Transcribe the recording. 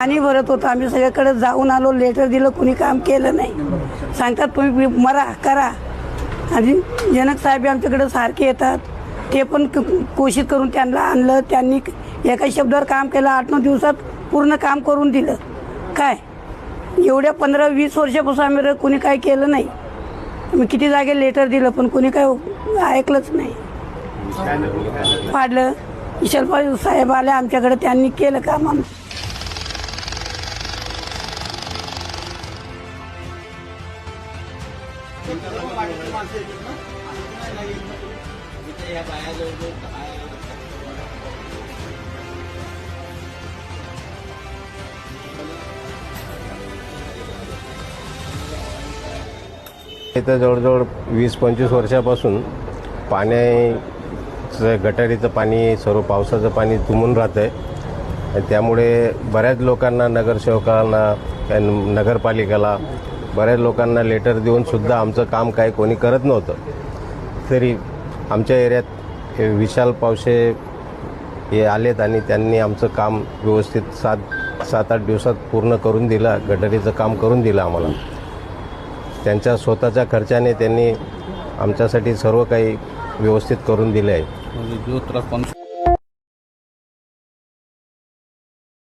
पाणी भरत होतं. आम्ही सगळ्याकडे जाऊन आलो. लेटर दिलं. कुणी काम केलं नाही. सांगतात तुम्ही मरा करा. आणि जनक साहेब आमच्याकडे सारखे येतात. ते पण कोशिश करून त्यांना आणलं. त्यांनी एका शब्दावर काम केलं. आठ नऊ दिवसात पूर्ण काम करून दिलं. काय? एवढ्या पंधरा वीस वर्षापासून आम्ही कुणी काय केलं नाही. मी किती जागे लेटर दिलं पण कुणी काय ऐकलंच नाही. पाडलं. विशाल साहेब आले. आमच्याकडे त्यांनी केलं काम इथं जवळजवळ वीस पंचवीस वर्षापासून पाण्याचं गटारीचं पाणी सर्व पावसाचं पाणी तुंबून राहतं आहे त्यामुळे बऱ्याच लोकांना नगरसेवकांना नगरपालिकेला बऱ्याच लोकांना लेटर देऊन सुद्धा आमचं काम काय कोणी करत नव्हतं. तरी आमच्या एरियात हे विशाल पावशे हे आलेत आणि त्यांनी आमचं काम व्यवस्थित सात सात आठ दिवसात पूर्ण करून दिलं गटारीचं काम करून दिलं आम्हाला. त्यांच्या स्वतःच्या खर्चाने त्यांनी आमच्यासाठी सर्व काही व्यवस्थित करून दिले आहे.